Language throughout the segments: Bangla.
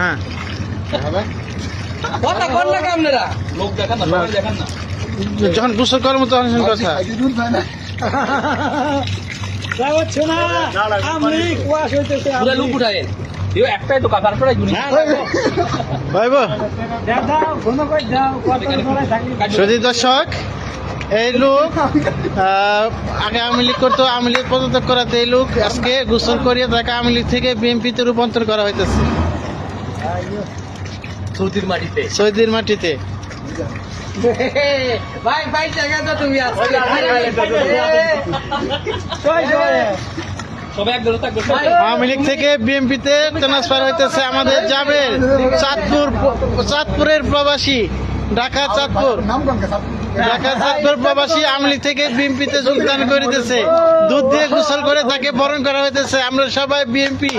হ্যাঁ। কথা কর না আপনারা? লোক দেখান না সবাই দেখান না। যখন গোসল করার মতো তখন কথা। হচ্ছে না। আমি কুয়াশ হইতেছে পুরো লোক উঠায় দিও একটাই তো কাকার পড়াই গুনি ভাইব দাও ঘন করে দাও কত করে থাকি। সদি দর্শক এই লোক আগে আওয়ামী লীগ করতো আওয়ামী লীগ পদত্যাগ করাতে এই লোক আজকে গোসল করিয়ে তাকে আওয়ামী লীগ থেকে বিএনপিতে রূপান্তর করা হইতেছে। সৌদির মাটিতে সৌদির মাটিতে ভাই ভাই জায়গা তো তুমি আওয়ামী লীগ থেকে বিএনপিতে ট্রান্সফার হইতেছে আমাদের যাবের চাঁদপুর চাঁদপুরের প্রবাসী ঢাকা চাঁদপুর ঢাকা চাঁদপুর প্রবাসী আওয়ামী লীগ থেকে বিএনপিতে যোগদান করিতেছে দুধ দিয়ে গোসল করে তাকে বরণ করা হইতেছে আমরা সবাই বিএনপি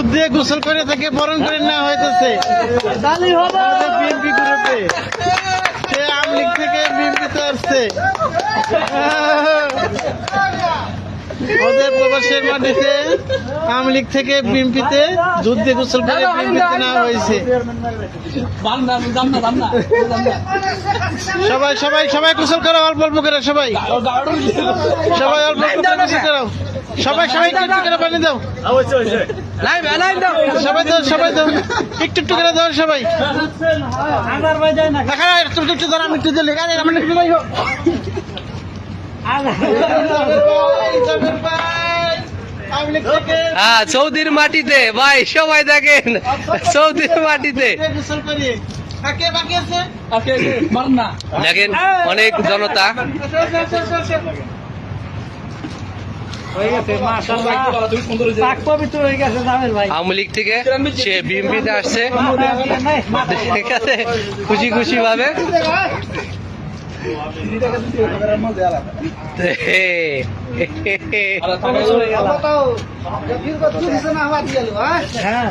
দুধ দিয়ে গোসল করে তাকে বরণ করে নেওয়া হইতেছে। বিএনপি গ্রুপে সে আওয়ামী থেকে বিএনপিতে আসছে। ওদের প্রবাসের মাটিতে আওয়ামী থেকে বিএনপিতে দুধ গোসল করে বিএনপিতে নেওয়া হয়েছে। সবাই সবাই সবাই গোসল করো অল্প অল্প করে সবাই। সবাই অল্প অল্প গোসল করো। সবাই সবাই করে পানি দাও। লাইভ লাইভ দাও। সবাই দাও সবাই দাও। একটু একটু করে দাও সবাই। একটু একটু দাঁড়া আমি একটু দিলে। আরে আমার একটু হোক হ্যাঁ সৌদির মাটিতে ভাই সবাই দেখেন। সৌদির মাটিতে। দেখেন অনেক জনতা। হয়ে গেছে মাশাআল্লাহ। পবিত্র হয়ে গেছে জামেল ভাই। আওয়ামী লীগ থেকে সে বিএমপিতে আসছে। ঠিক আছে খুশি খুশি ভাবে। হ্যাঁ।